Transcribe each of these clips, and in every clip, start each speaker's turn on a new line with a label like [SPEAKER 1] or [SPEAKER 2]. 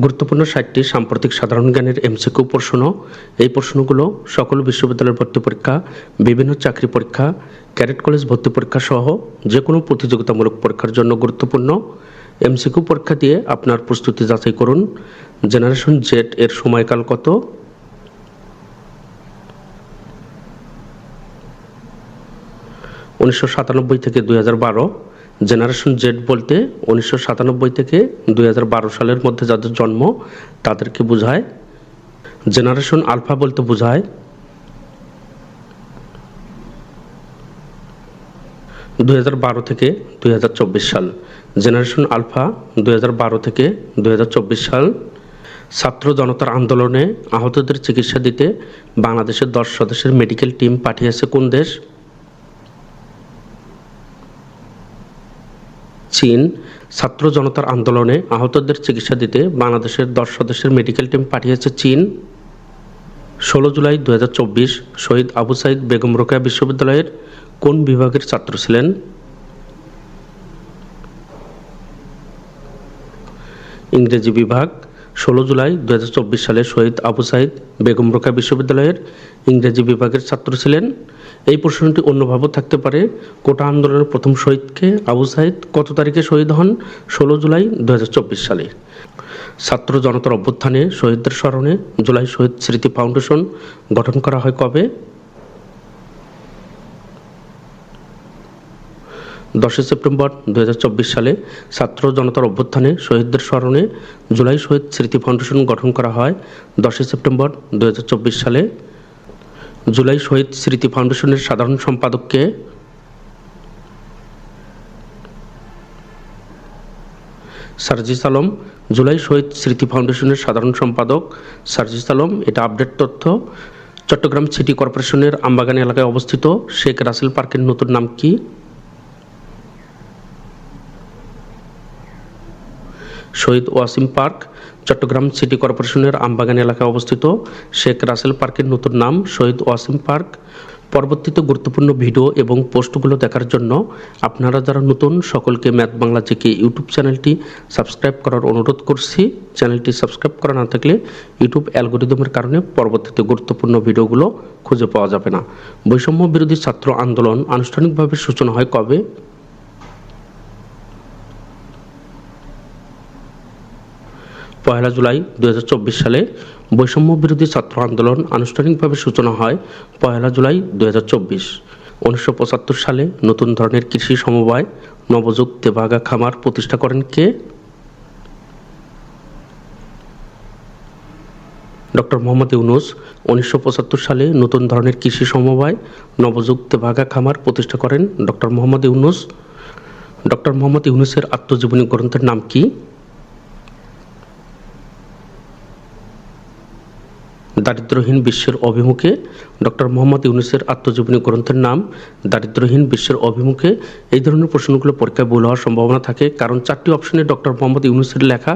[SPEAKER 1] গুরুত্বপূর্ণ ষাটটি সাম্প্রতিক সাধারণ জ্ঞানের এমসিকিউ প্রশ্ন। এই প্রশ্নগুলো সকল বিশ্ববিদ্যালয়ের ভর্তি পরীক্ষা, বিভিন্ন চাকরি পরীক্ষা, ক্যাডেট কলেজ ভর্তি পরীক্ষা সহ যে কোনো প্রতিযোগিতামূলক পরীক্ষার জন্য গুরুত্বপূর্ণ। এমসিকিউ পরীক্ষা দিয়ে আপনার প্রস্তুতি যাচাই করুন। জেনারেশন জেড এর সময়কাল কত? উনিশশো সাতানব্বই থেকে দুই হাজার বারো। জেনারেশন জেড বলতে উনিশশো সাতানব্বই থেকে দুই হাজার বারো সালের মধ্যে যাদের জন্ম, তাদেরকে বোঝায়। জেনারেশন আলফা বলতে বোঝায়। দুই হাজার বারো থেকে দুই হাজার চব্বিশ সাল। জেনারেশন আলফা দুই হাজার বারো থেকে দুই হাজার চব্বিশ সাল। ছাত্র জনতার আন্দোলনে আহতদের চিকিৎসা দিতে বাংলাদেশের দশ সদস্যের মেডিকেল টিম পাঠিয়েছে কোন দেশ? চীন ছাত্র জনতার আন্দোলনে আহতদের চিকিৎসা দিতে বাংলাদেশের দশ সদস্যের মেডিকেল টিম পাঠিয়েছে চীন। ষোলো জুলাই দু হাজার চব্বিশ শহীদ আবু সাইদ বেগম রোকেয়া বিশ্ববিদ্যালয়ের কোন বিভাগের ছাত্র ছিলেন? ইংরেজি বিভাগ, ষোলো জুলাই দুই হাজার চব্বিশ সালে শহীদ আবু সাইদ বেগম রোকেয়া বিশ্ববিদ্যালয়ের ইংরেজি বিভাগের ছাত্র ছিলেন। এই প্রশ্নটি অন্যভাবেও থাকতে পারে। কোটা আন্দোলনের প্রথম শহীদকে আবু সাইদ কত তারিখে শহীদ হন? ষোলো জুলাই দুহাজার চব্বিশ সালে। ছাত্র জনতার অভ্যুত্থানে শহীদদের স্মরণে জুলাই শহীদ স্মৃতি ফাউন্ডেশন গঠন করা হয় কবে? দশই সেপ্টেম্বর দু হাজার চব্বিশ সালে ছাত্র জনতার অভ্যুত্থানে শহীদদের স্মরণে জুলাই শহীদ স্মৃতি ফাউন্ডেশন গঠন করা হয়। দশই সেপ্টেম্বর দুই হাজার চব্বিশ সালে জুলাই শহীদ স্মৃতি ফাউন্ডেশনের সাধারণ সম্পাদককে সার্জিস আলম, জুলাই শহীদ স্মৃতি ফাউন্ডেশনের সাধারণ সম্পাদক সার্জিস আলম, এটা আপডেট তথ্য। চট্টগ্রাম সিটি কর্পোরেশনের আমবাগান এলাকায় অবস্থিত শেখ রাসেল পার্কের নতুন নাম কি? শহীদ ওয়াসিম পার্ক, চট্টগ্রাম সিটি কর্পোরেশনের আমবাগান এলাকায় অবস্থিত শেখ রাসেল পার্কের নতুন নাম শহীদ ওয়াসিম পার্ক। পরবর্তীতে গুরুত্বপূর্ণ ভিডিও এবং পোস্টগুলো দেখার জন্য আপনারা যারা নতুন, সকলকে ম্যাথ বাংলা থেকে ইউটিউব চ্যানেলটি সাবস্ক্রাইব করার অনুরোধ করছি। চ্যানেলটি সাবস্ক্রাইব করা না থাকলে ইউটিউব অ্যালগোরিদমের কারণে পরবর্তীতে গুরুত্বপূর্ণ ভিডিওগুলো খুঁজে পাওয়া যাবে না। বৈষম্য বিরোধী ছাত্র আন্দোলন আনুষ্ঠানিকভাবে সূচনা হয় কবে? পয়লা জুলাই দুই হাজার চব্বিশ সালে বৈষম্য বিরোধী ছাত্র আন্দোলন আনুষ্ঠানিকভাবে সূচনা হয় পয়লা জুলাই দু উনিশশো সালে নতুন ধরনের কৃষি সমবায় নবযুগ তেবাগা খামার প্রতিষ্ঠা করেন কে? ডক্টর মোহাম্মদ ইউনুস। উনিশশো পঁচাত্তর সালে নতুন ধরনের কৃষি সমবায় নবযুগ তেবাগা খামার প্রতিষ্ঠা করেন ডক্টর মোহাম্মদ ইউনুস। ডক্টর মোহাম্মদ ইউনুসের আত্মজীবনী গ্রন্থের নাম কি? দারিদ্রহীন বিশ্বের অভিমুখে ডক্টর মোহাম্মদ ইউনুসের আত্মজীবনী গ্রন্থের নাম দারিদ্রহীন বিশ্বের অভিমুখে এই ধরনের প্রশ্নগুলো পরীক্ষায় ভুল হওয়ার সম্ভাবনা থাকে। কারণ চারটি অপশনে ডক্টর মোহাম্মদ ইউনুসের লেখা,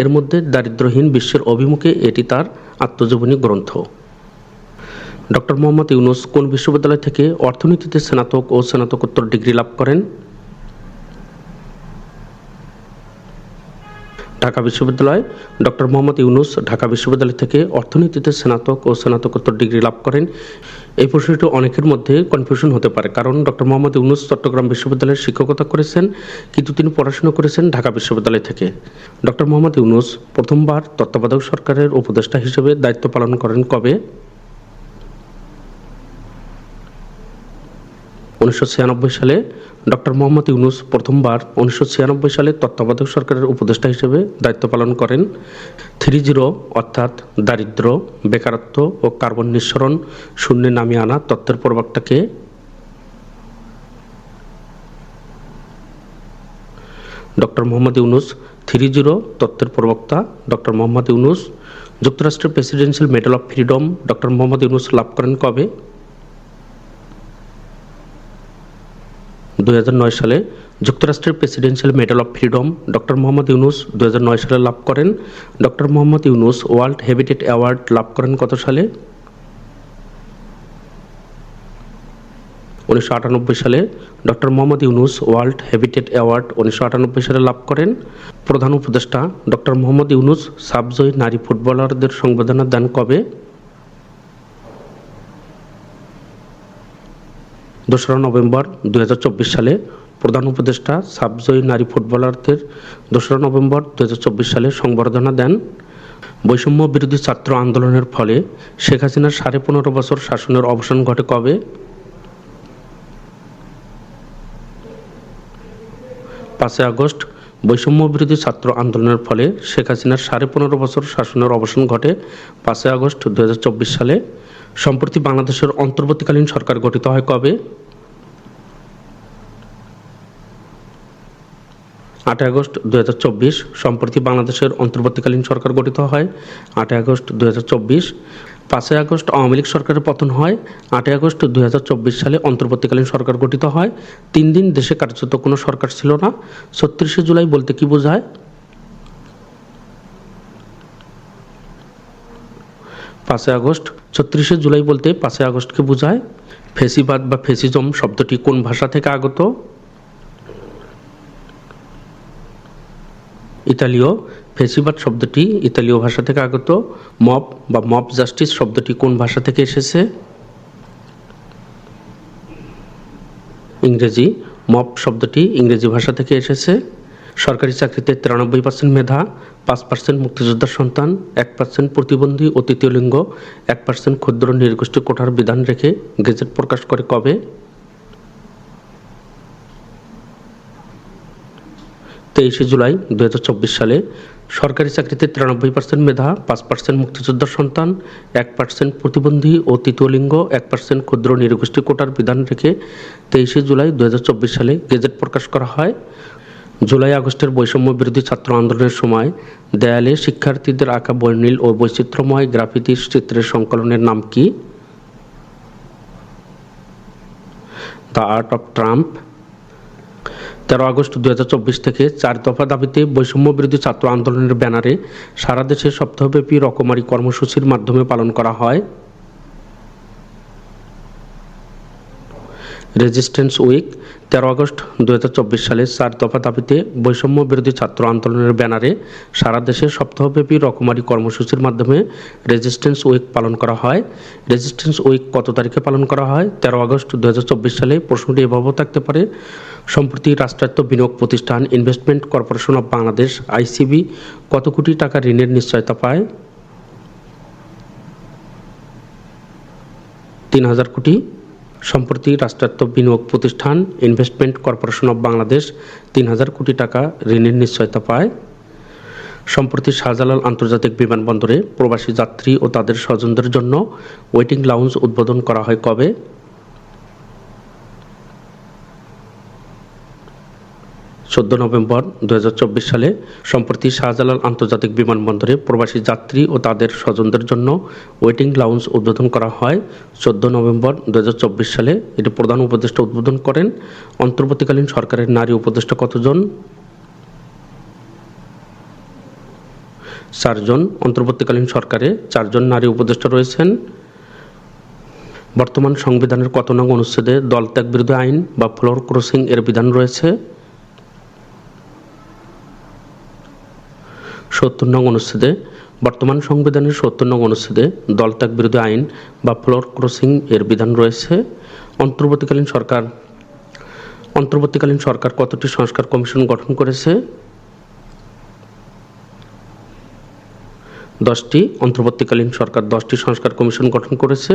[SPEAKER 1] এর মধ্যে দারিদ্রহীন বিশ্বের অভিমুখে এটি তার আত্মজীবনী গ্রন্থ। ডক্টর মোহাম্মদ ইউনুস কোন বিশ্ববিদ্যালয় থেকে অর্থনীতিতে স্নাতক ও স্নাতকোত্তর ডিগ্রি লাভ করেন? ঢাকা বিশ্ববিদ্যালয়। ডক্টর মোহাম্মদ ইউনুস ঢাকা বিশ্ববিদ্যালয় থেকে অর্থনীতিতে স্নাতক ও স্নাতকোত্তর ডিগ্রি লাভ করেন। এই প্রশ্নটি অনেকের মধ্যে কনফিউশন হতে পারে, কারণ ডক্টর মোহাম্মদ ইউনুস চট্টগ্রাম বিশ্ববিদ্যালয়ের শিক্ষকতা করেছেন, কিন্তু তিনি পড়াশোনা করেছেন ঢাকা বিশ্ববিদ্যালয় থেকে। ডক্টর মোহাম্মদ ইউনুস প্রথমবার তত্ত্বাবধায়ক সরকারের উপদেষ্টা হিসেবে দায়িত্ব পালন করেন কবে? উনিশশো ছিয়ানব্বই সালে ডক্টর মোহাম্মদ ইউনুস প্রথমবার উনিশশো ছিয়ানব্বই সালে তত্ত্বাবধায়ক সরকারের উপদেষ্টা হিসেবে দায়িত্ব পালন করেন। থ্রি জিরো অর্থাৎ দারিদ্র, বেকারত্ব ও কার্বন নিঃসরণ শূন্যে নামিয়ে আনা তত্ত্বের প্রবক্তাকে doctor Mohammad Yunus, three zero তত্ত্বের প্রবক্তা ডক্টর মোহাম্মদ ইউনুস, যুক্তরাষ্ট্রের presidential medal of freedom doctor Mohammad Yunus লাভ করেন কবে? দুই হাজার নয় সালে যুক্তরাষ্ট্রের presidential medal of freedom doctor Mohammad Yunus দুই হাজার নয় সালে লাভ করেন। Doctor Mohammad Yunus world habitat award লাভ করেন কত সালে? উনিশশো আটানব্বই সালে doctor Mohammad Yunus world habitat award উনিশশো আটানব্বই সালে লাভ করেন। প্রধান উপদেষ্টা ডক্টর মোহাম্মদ ইউনুস সাবজয়ী নারী ফুটবলারদের সংবর্ধনা দেন কবে? দোসরা নভেম্বর দুহাজার চব্বিশ সালে প্রধান উপদেষ্টা সাবজয়ী নারী ফুটবলারদের দোসরা নভেম্বর দুহাজার চব্বিশ সালে সংবর্ধনা দেন। বৈষম্য বিরোধী ছাত্র আন্দোলনের ফলে শেখ হাসিনার সাড়ে পনেরো বছর শাসনের অবসান ঘটে কবে? পাঁচই আগস্ট, বৈষম্য বিরোধী ছাত্র আন্দোলনের ফলে শেখ হাসিনার সাড়ে পনেরো বছর শাসনের অবসান ঘটে পাঁচই আগস্ট দু হাজার চব্বিশ সালে। সম্প্রতি বাংলাদেশের অন্তর্বর্তীকালীন সরকার গঠিত হয় কবে? আটই আগস্ট দু হাজার চব্বিশ। সম্প্রতি বাংলাদেশের অন্তর্বর্তীকালীন সরকার গঠিত হয় আটই আগস্ট দু পাঁচই আগস্ট আওয়ামী লীগ সরকারের পতন হয় আটই আগস্ট দুই হাজার চব্বিশ সালে অন্তর্বর্তীকালীন সরকার গঠিত হয়। তিন দিন দেশে কার্যত কোনো সরকার ছিল না। ছত্রিশে জুলাই বলতে কি বোঝায়? পাঁচই আগস্ট, ছত্রিশে জুলাই বলতে পাঁচই আগস্টকে বোঝায়। ফেসিবাদ বা ফেসিজম শব্দটি কোন ভাষা থেকে আগত? ইতালীয় ফেসিবাদ শব্দটি ইতালীয় ভাষা থেকে আগত। মব বা মব জাস্টিস শব্দটি কোন ভাষা থেকে এসেছে? ইংরেজি মব শব্দটি ইংরেজি ভাষা থেকে এসেছে। সরকারি চাকরিতে তিরানব্বই পার্সেন্ট মেধা, পাঁচ পার্সেন্ট মুক্তিযোদ্ধার সন্তান, এক পার্সেন্ট প্রতিবন্ধী ও তৃতীয় লিঙ্গ, এক পার্সেন্ট ক্ষুদ্র নির্গোষ্ঠী কোঠার বিধান রেখে গেজেট প্রকাশ করে কবে? তেইশে জুলাই দু হাজার চব্বিশ সালে সরকারি চাকরিতে তিরানব্বই পার্সেন্ট মেধা, পাঁচ পার্সেন্ট মুক্তিযোদ্ধার সন্তান, এক পার্সেন্ট প্রতিবন্ধী ও তৃতীয় লিঙ্গ, এক পার্সেন্ট ক্ষুদ্র নিরগোষ্ঠী কোটার বিধান রেখে তেইশে জুলাই দুহাজার চব্বিশ সালে গেজেট প্রকাশ করা হয়। জুলাই আগস্টের বৈষম্য বিরোধী ছাত্র আন্দোলনের সময় দেয়ালে শিক্ষার্থীদের আঁকা বর্ণিল ও বৈচিত্র্যময় গ্রাফিতি চিত্রের সংকলনের নাম কি? দ্য আর্ট অফ ট্রাম্প তেরো আগস্ট দু হাজার চব্বিশ থেকে চার দফা দাবিতে বৈষম্য বিরোধী ছাত্র আন্দোলনের ব্যানারে সারা দেশে সপ্তাহব্যাপী রকমারি কর্মসূচির মাধ্যমে পালন করা হয়। রেজিস্ট্যান্স উইক, তেরো আগস্ট দু হাজার চব্বিশ সালে চার দফা দাবিতে বৈষম্য বিরোধী ছাত্র আন্দোলনের ব্যানারে সারা দেশে সপ্তাহব্যাপী রকমারি কর্মসূচির মাধ্যমে রেজিস্ট্যান্স উইক পালন করা হয়। রেজিস্ট্যান্স উইক কত তারিখে পালন করা হয়? তেরো আগস্ট দু হাজার চব্বিশ সালে প্রশ্নটি এভাবেও থাকতে পারে। সম্প্রতি রাষ্ট্রায়ত্ত বিনিয়োগ প্রতিষ্ঠান investment corporation of Bangladesh, ICB, কত কোটি টাকা ঋণের নিশ্চয়তা পায়? তিন হাজার কোটি। সম্প্রতি রাষ্ট্রায়ত্ত বিনিয়োগ প্রতিষ্ঠান ইনভেস্টমেন্ট কর্পোরেশন অব বাংলাদেশ তিন হাজার কোটি টাকা ঋণের নিশ্চয়তা পায়। সম্প্রতি শাহজালাল আন্তর্জাতিক বিমানবন্দরে প্রবাসী যাত্রী ও তাদের স্বজনদের জন্য ওয়েটিং লাউঞ্জ উদ্বোধন করা হয় কবে? চোদ্দ নভেম্বর দুই হাজার চব্বিশ সালে সম্প্রতি শাহজালাল আন্তর্জাতিক বিমানবন্দরে প্রবাসী যাত্রী ও তাদের স্বজনদের জন্য ওয়েটিং লাউঞ্জ উদ্বোধন করা হয়। চোদ্দ নভেম্বর দুই হাজার চব্বিশ সালে এটি প্রধান উপদেষ্টা উদ্বোধন করেন। অন্তর্বর্তীকালীন সরকারের নারী উপদেষ্টা কতজন? চারজন। অন্তর্বর্তীকালীন সরকারে চারজন নারী উপদেষ্টা রয়েছেন। বর্তমান সংবিধানের কত নং অনুচ্ছেদে দল ত্যাগ বিরোধী আইন বা ফ্লোর ক্রসিং এর বিধান রয়েছে? সত্তর নং অনুচ্ছেদে, বর্তমান সংবিধানের সত্তর নং অনুচ্ছেদে দলত্যাগ বিরোধী আইন বা ফ্লোর ক্রসিং এর বিধান রয়েছে। অন্তর্বর্তীকালীন সরকার অন্তর্বর্তীকালীন সরকার কতটি সংস্কার কমিশন গঠন করেছে? দশটি, অন্তর্বর্তীকালীন সরকার দশটি সংস্কার কমিশন গঠন করেছে।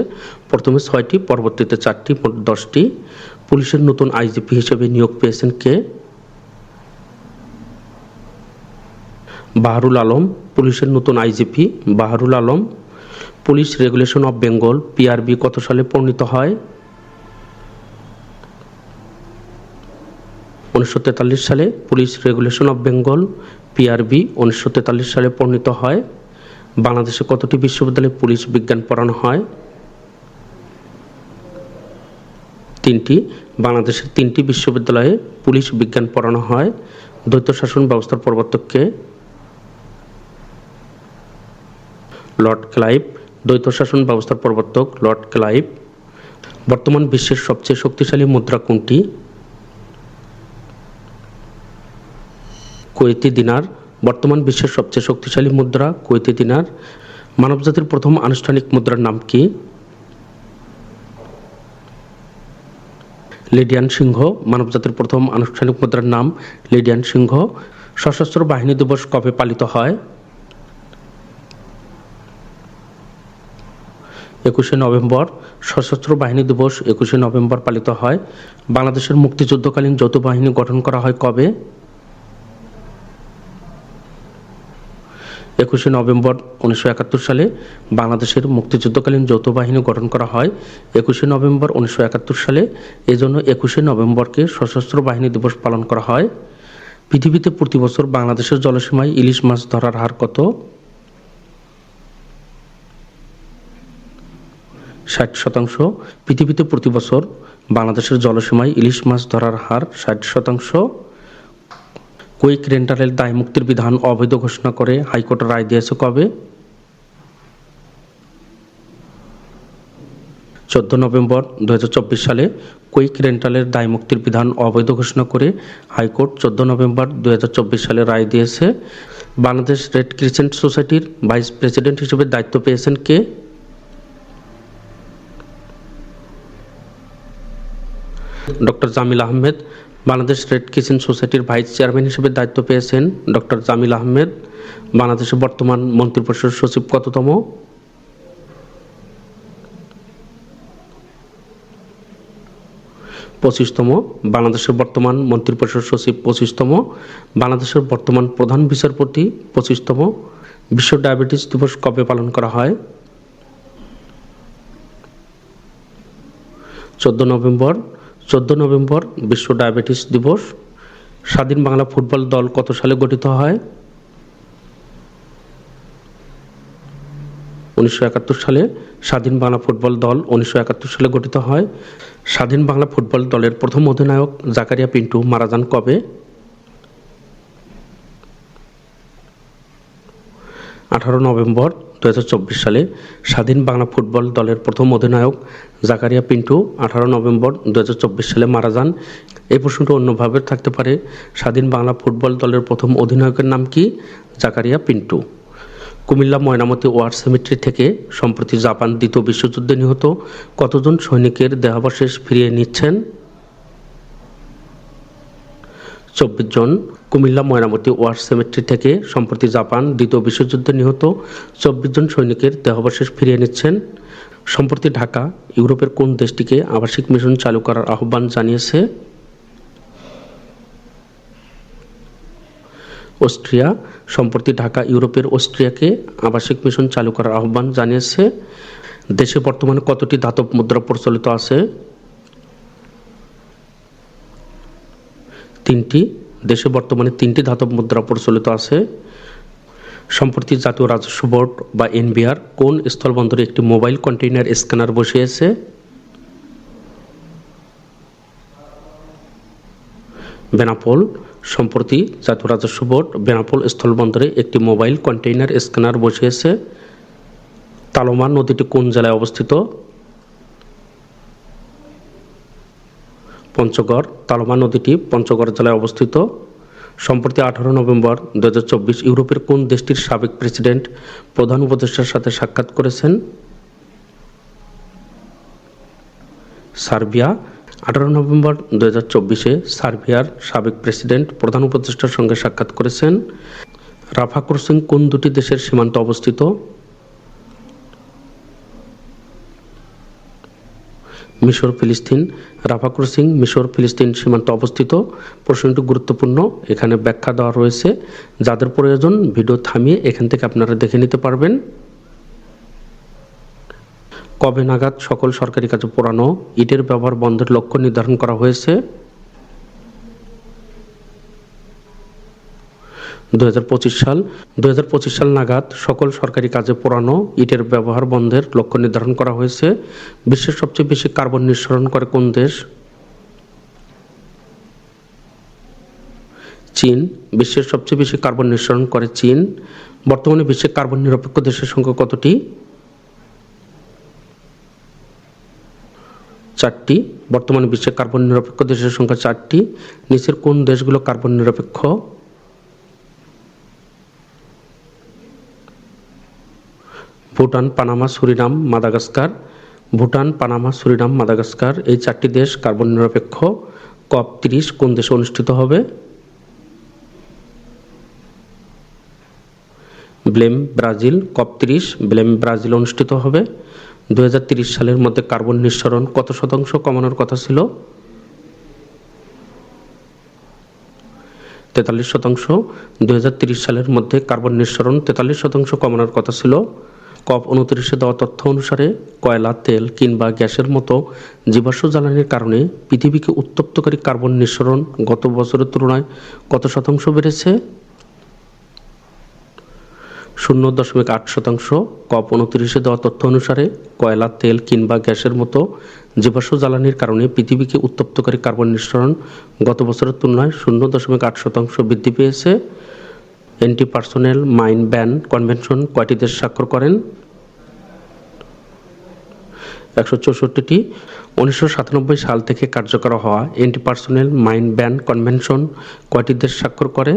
[SPEAKER 1] প্রথমে ছয়টি, পরবর্তীতে চারটি, মোট দশটি। পুলিশের নতুন আইজিপি হিসেবে নিয়োগ পেয়েছেন কে? বাহারুল আলম, পুলিশের নতুন IGP Baharul Alam, police regulation of Bengal PRB কত সালে প্রণীত হয়? উনিশশো তেতাল্লিশ সালে police regulation of Bengal PRB উনিশশো তেতাল্লিশ সালে প্রণীত হয়। বাংলাদেশে কতটি বিশ্ববিদ্যালয়ে পুলিশ বিজ্ঞান পড়ানো হয়? তিনটি। বাংলাদেশের তিনটি বিশ্ববিদ্যালয়ে পুলিশ বিজ্ঞান পড়ানো হয়। দ্বৈত শাসন ব্যবস্থার প্রবর্তককে লর্ড ক্লাইভ, দ্বৈত শাসন ব্যবস্থার প্রবর্তক লর্ড ক্লাইভ, বর্তমান বিশ্বের সবচেয়ে শক্তিশালী মুদ্রা কোনটি? কুয়েতি দিনার, বর্তমান বিশ্বের সবচেয়ে শক্তিশালী মুদ্রা কুয়েতি দিনার, মানবজাতির প্রথম আনুষ্ঠানিক মুদ্রার নাম কি? লিডিয়ান সিংহ, মানবজাতির প্রথম আনুষ্ঠানিক মুদ্রার নাম লিডিয়ান সিংহ, সশস্ত্র বাহিনী দিবস কবে পালিত হয়? একুশে নভেম্বর সশস্ত্র বাহিনী দিবস একুশে নভেম্বর পালিত হয়। বাংলাদেশের মুক্তিযুদ্ধকালীন যৌথ বাহিনী গঠন করা হয় কবে? একুশে নভেম্বর উনিশশো একাত্তর সালে বাংলাদেশের মুক্তিযুদ্ধকালীন যৌথ বাহিনী গঠন করা হয়। একুশে নভেম্বর উনিশশো একাত্তর সালে এজন্য একুশে নভেম্বরকে সশস্ত্র বাহিনী দিবস পালন করা হয়। পৃথিবীতে প্রতি বছর বাংলাদেশের জলসীমায় ইলিশ মাছ ধরার হার কত? ষাট শতাংশ। পৃথিবীতে প্রতি বছর বাংলাদেশের জলসীমায় ইলিশ মাছ ধরার হার ষাট শতাংশ। কুইক রেন্টালের দায় মুক্তির বিধান অবৈধ ঘোষণা করে হাইকোর্ট রায় দিয়েছে কবে? চোদ্দ নভেম্বর দুই হাজার চব্বিশ সালে কুইক রেন্টালের দায় মুক্তির বিধান অবৈধ ঘোষণা করে হাইকোর্ট চোদ্দ নভেম্বর দুই হাজার চব্বিশ সালে রায় দিয়েছে। বাংলাদেশ রেড ক্রিসেন্ট সোসাইটির ভাইস প্রেসিডেন্ট হিসেবে দায়িত্ব পেয়েছেন কে? Doctor Jamil Ahmed, Bangladesh red kitchen সোসাইটির ভাইস চেয়ারম্যান হিসেবে দায়িত্ব পেয়েছেন ডক্টর জামিল আহমেদ, বাংলাদেশের বর্তমান মন্ত্রিপরিষদ সচিব কততম? পঁচিশতম, বাংলাদেশের বর্তমান মন্ত্রিপরিষদ সচিব পঁচিশতম, বাংলাদেশের বর্তমান প্রধান বিচারপতি পঁচিশতম, বিশ্ব ডায়াবেটিস দিবস কবে পালন করা হয়? চোদ্দ নভেম্বর চোদ্দ নভেম্বর বিশ্ব ডায়াবেটিস দিবস। স্বাধীন বাংলা ফুটবল দল কত সালে গঠিত হয়? উনিশশো একাত্তর সালে স্বাধীন বাংলা ফুটবল দল উনিশশো একাত্তর সালে গঠিত হয়। স্বাধীন বাংলা ফুটবল দলের প্রথম অধিনায়ক জাকারিয়া পিন্টু মারা যান কবে? আঠারো নভেম্বর দু হাজার চব্বিশ সালে স্বাধীন বাংলা ফুটবল দলের প্রথম অধিনায়ক জাকারিয়া পিন্টু আঠারো নভেম্বর দু হাজার চব্বিশ সালে মারা যান। এই প্রশ্নটা অন্যভাবে থাকতে পারে। স্বাধীন বাংলা ফুটবল দলের প্রথম অধিনায়কের নাম কি? জাকারিয়া পিন্টু। কুমিল্লা ময়নামতি ওয়ার সেমিট্রি থেকে সম্প্রতি জাপান দ্বিতীয় বিশ্বযুদ্ধে নিহত কতজন সৈনিকের দেহাবশেষ ফিরিয়ে নিচ্ছেন? চব্বিশ জন। কুমিল্লা ময়নামতি ওয়ার সেমেট্রি থেকে সম্প্রতি জাপান দ্বিতীয় বিশ্বযুদ্ধে নিহত চব্বিশ জন সৈনিকের দেহাবশেষ ফিরিয়ে নিচ্ছেন। সম্প্রতি ঢাকা, ইউরোপের কোন দেশটিকে আবাসিক মিশন চালু করার আহ্বান জানিয়েছে? অস্ট্রিয়া, সম্প্রতি ঢাকা, ইউরোপের অস্ট্রিয়াকে আবাসিক মিশন চালু করার আহ্বান জানিয়েছে। দেশে বর্তমানে কতটি ধাতব মুদ্রা প্রচলিত আছে? তিনটি দেশে বর্তমানে তিনটি ধাতব মুদ্রা প্রচলিত আছে। সম্প্রতি জাতীয় রাজস্ব বোর্ড বা এনবিআর কোন স্থলবন্দরে একটি মোবাইল কন্টেইনার স্ক্যানার বসিয়েছে? বেনাপোল। সম্প্রতি জাতীয় রাজস্ব বোর্ড বেনাপোল স্থলবন্দরে একটি মোবাইল কন্টেইনার স্ক্যানার বসিয়েছে। তালোমা নদীটি কোন জেলায় অবস্থিত? পঞ্চগড়, তালমা নদীটি পঞ্চগড় জেলায় অবস্থিত। সম্প্রতি আঠারো নভেম্বর দু হাজার চব্বিশ ইউরোপের কোন দেশটির সাবেক প্রেসিডেন্ট প্রধান উপদেষ্টার সাথে সাক্ষাৎ করেছেন? সার্বিয়া, আঠারো নভেম্বর দু হাজার চব্বিশে সার্বিয়ার সাবেক প্রেসিডেন্ট প্রধান উপদেষ্টার সঙ্গে সাক্ষাৎ করেছেন। রাফা ক্রসিং কোন দুটি দেশের সীমান্ত অবস্থিত? মিশর, ফিলিস্তিন রাফা ক্রসিং মিশর, ফিলিস্তিন সীমান্তে অবস্থিত। প্রশ্নটি গুরুত্বপূর্ণ। এখানে ব্যাখ্যা দেওয়া রয়েছে। যাদের প্রয়োজন, ভিডিও থামিয়ে এখান থেকে আপনারা দেখে নিতে পারবেন। কবে নাগাদ সকল সরকারি কাজে পোড়ানো, ইটের ব্যবহার বন্ধের লক্ষ্য নির্ধারণ করা হয়েছে? দুই হাজার পঁচিশ সাল, দুই হাজার পঁচিশ সাল নাগাদ সকল সরকারি কাজে পোড়ানো ইটের ব্যবহার বন্ধের লক্ষ্য নির্ধারণ করা হয়েছে। বিশ্বের সবচেয়ে বেশি কার্বন নিঃসরণ করে কোন দেশ? চীন। বিশ্বের সবচেয়ে বেশি কার্বন নিঃসরণ করে চীন। বর্তমানে বিশ্বে কার্বন নিরপেক্ষ দেশের সংখ্যা কতটি? চারটি। বর্তমানে বিশ্বে কার্বন নিরপেক্ষ দেশের সংখ্যা চারটি। নিচের কোন দেশগুলো কার্বন নিরপেক্ষ? Bhutan, Panama, Suriname, Madagascar. Bhutan, Panama, Suriname, Madagascar এই চারটি দেশ কার্বন নিরপেক্ষ। কপ তিরিশ কোন দেশে অনুষ্ঠিত হবে? ব্লেম ব্রাজিল, কপ তিরিশ, ব্লেম ব্রাজিল অনুষ্ঠিত হবে। দু সালের মধ্যে কার্বন নিঃসরণ কত শতাংশ কমানোর কথা ছিল? তেতাল্লিশ শতাংশ। দু সালের মধ্যে কার্বন নিঃসরণ তেতাল্লিশ শতাংশ কমানোর কথা ছিল। কপ উনত্রিশে দেওয়া তথ্য অনুসারে কয়লা, তেল কিংবা গ্যাসের মতো জীবাশ্ম জ্বালানির কারণে পৃথিবীকে উত্তপ্তকারী কার্বন নিঃসরণ গত বছরের তুলনায় কত শতাংশ বেড়েছে? শূন্য দশমিক আট শতাংশ। কপ উনত্রিশে দেওয়া তথ্য অনুসারে কয়লা, তেল কিংবা গ্যাসের মতো জীবাশ্ম জ্বালানির কারণে পৃথিবীকে উত্তপ্তকারী কার্বন নিঃসরণ গত বছরের তুলনায় শূন্য দশমিক আট শতাংশ বৃদ্ধি পেয়েছে। Anti personnel mine ban convention কয়টি দেশ স্বাক্ষর করেন? একশো চৌষট্টিটি। উনিশশো সাতানব্বই সাল থেকে কার্যকর হওয়া anti personnel mine ban convention কয়টি দেশ স্বাক্ষর করে?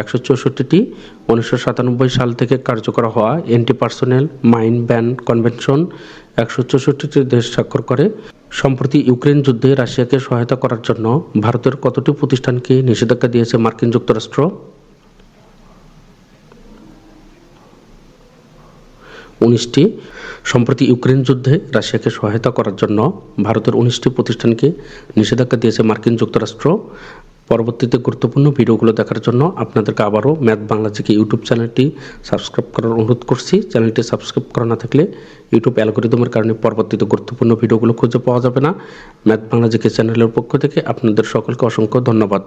[SPEAKER 1] একশো চৌষট্টিটি, উনিশশো সাতানব্বই সাল থেকে কার্যকর হওয়া anti personnel mine ban convention একশো চৌষট্টিটি দেশ স্বাক্ষর করে। সম্প্রতি ইউক্রেন যুদ্ধে রাশিয়াকে সহায়তা করার জন্য ভারতের কতটি প্রতিষ্ঠানকে নিষেধাজ্ঞা দিয়েছে মার্কিন যুক্তরাষ্ট্র? উনিশটি। সম্প্রতি ইউক্রেন যুদ্ধে রাশিয়াকে সহায়তা করার জন্য ভারতের উনিশটি প্রতিষ্ঠানকে নিষেধাজ্ঞা দিয়েছে মার্কিন যুক্তরাষ্ট্র। পরবর্তীতে গুরুত্বপূর্ণ ভিডিওগুলো দেখার জন্য আপনাদেরকে আবারও ম্যাথ বাংলা থেকে ইউটিউব চ্যানেলটি সাবস্ক্রাইব করার অনুরোধ করছি। চ্যানেলটি সাবস্ক্রাইব করা না থাকলে ইউটিউব অ্যালগোরিদমের কারণে পরবর্তীতে গুরুত্বপূর্ণ ভিডিওগুলো খুঁজে পাওয়া যাবে না। ম্যাথ বাংলা জিকে চ্যানেলের পক্ষ থেকে আপনাদের সকলকে অসংখ্য ধন্যবাদ।